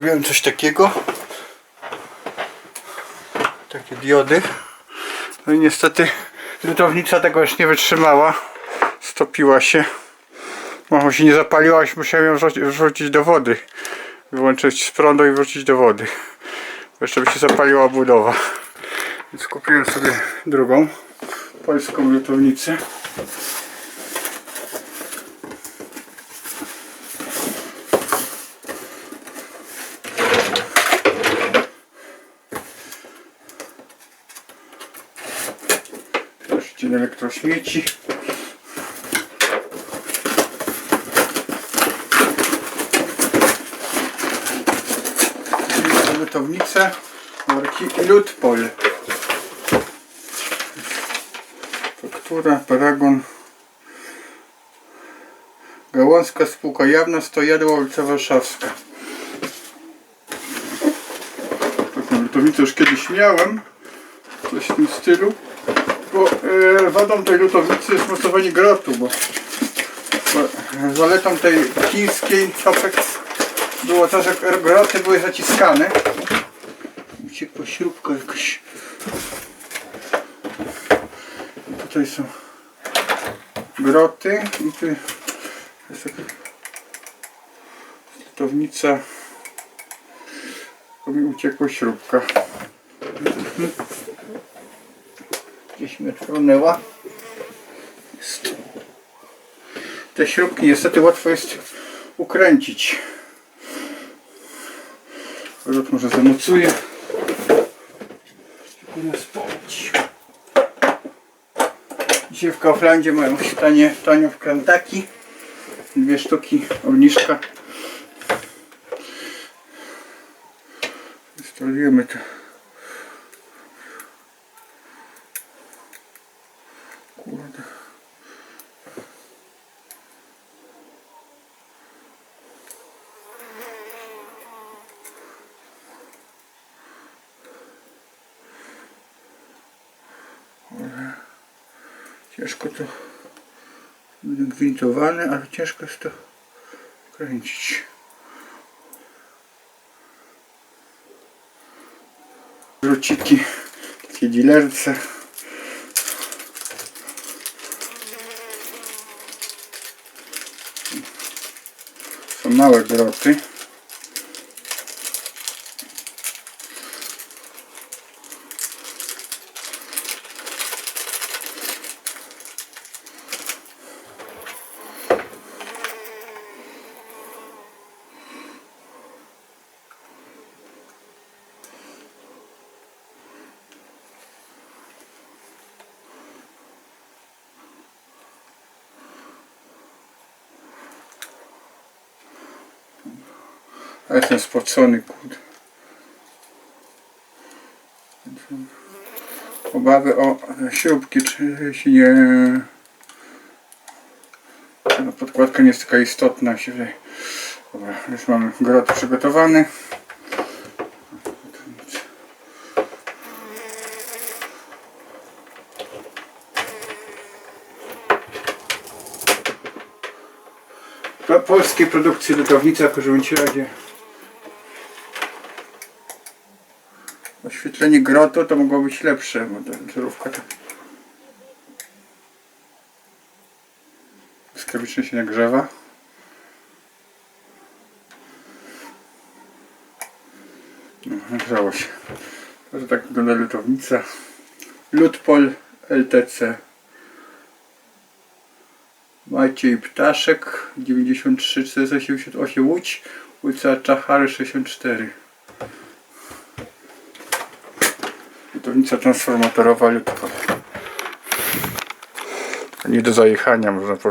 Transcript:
Wiem coś takiego. Takie diody. No i niestety lutownica tego już nie wytrzymała. Stopiła się. Mało się nie zapaliła, już musiałem ją wrzuci- wrzucić do wody. Wyłączyć z prądu i wrzucić do wody. Jeszcze by się zapaliła budowa. Więc kupiłem sobie drugą polską lutownicę. Wreszcie elektrośmieci. Lutownicę marki Lutpol. Faktura, paragon. Gałązka spółka jawna, Stojadła ulica Warszawska. Taką lutownicę już kiedyś miałem. Coś w tym stylu. Wadą tej lutownicy jest mocowanie grotu, bo, zaletą tej chińskiej Topex było to, że groty były zaciskane. Uciekła śrubka jakaś. I tutaj są groty i tu jest taka lutownica. Mi uciekła śrubka. Gdzieś. Jest. Te śrubki niestety łatwo jest ukręcić. Rot może zamocuję. Tylko spać. Dzisiaj w Kauflandzie mają tanie, tanio wkrętaki. Dwie sztuki obniżka. Instalujemy to. Kurde. Ciężko to gwintowane, ale ciężko jest to kręcić. Wróciki, takie dilerce. Są małe groty. A jestem spocony, kurde. Obawy o śrubki, czy się nie... No, podkładka nie jest taka istotna. Się. Dobra, już mamy grot przygotowany. Po- Polskiej produkcji lutownica w Żołęciradzie. Oświetlenie grotu to mogło być lepsze, bo ta żarówka to błyskawicznie się nagrzewa. No, nagrzało się. To tak wygląda lutownica. Lutpol LTC. Maciej Ptaszek 93 488 Łódź ulica Czachary 64 Lutownica transformatorowa Lutpol Nie do zajechania można powiedzieć